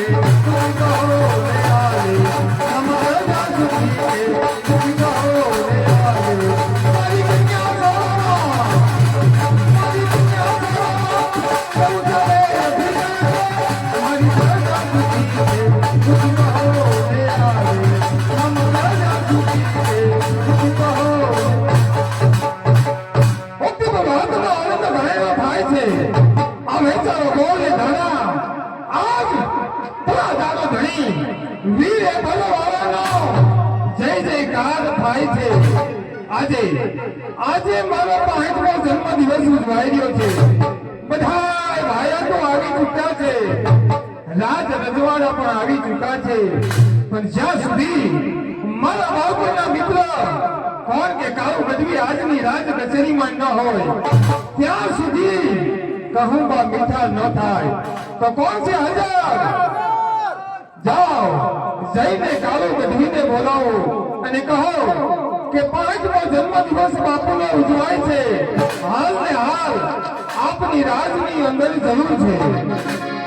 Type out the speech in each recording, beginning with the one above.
Oh, જયકાર થાય છે. આજે આજે મારો પાંચમો જન્મદિવસ ઉજવાઈ રહ્યો છે. બધા ભાઈઓ તો આવી ચૂક્યા છે. રાજ રજવાડા પણ આવી ચૂક્યા છે. પણ જ્યાં સુધી મારા બાળકોના મિત્ર કોણ કે કાળુ ગઢવી આજની રાજ કચેરીમાં ન હોય, ત્યાં સુધી કહું બા મીઠા ન થાય. તો કોણ છે હજાર? જાઓ, જઈને કાળુ ગઢવીને બોલાવો. અને કહો કે પાંચમો જન્મદિવસ બાપુનો ઉજવાય છે. હાલ ને હાલ આપની રાજની અંદર જરૂર છે.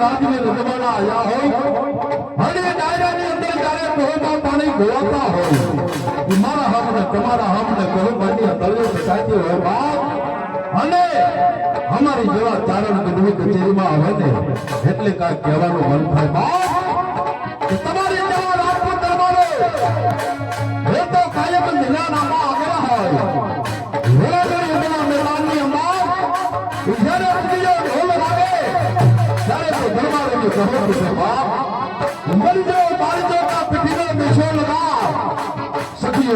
રાજને રજવાના આવ્યા હોય. અને ડાયરાની અંદર જ્યારે કોહમાં પાણી ગોવાતા હોય મારા હમને, તમારા હમને કોહમાની તળિયે સાચી હોય બાપ. અને અમારી જેવા ચારણ ગઢવી કચેરીમાં આવે ને, એટલે કાંઈ કહેવાનું મન થાય બાપ. તમારી જેવા રાજપૂત દરબારો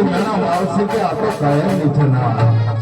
સખીઓ મેણા આવશે કે આ તો કાયમ નીચે ના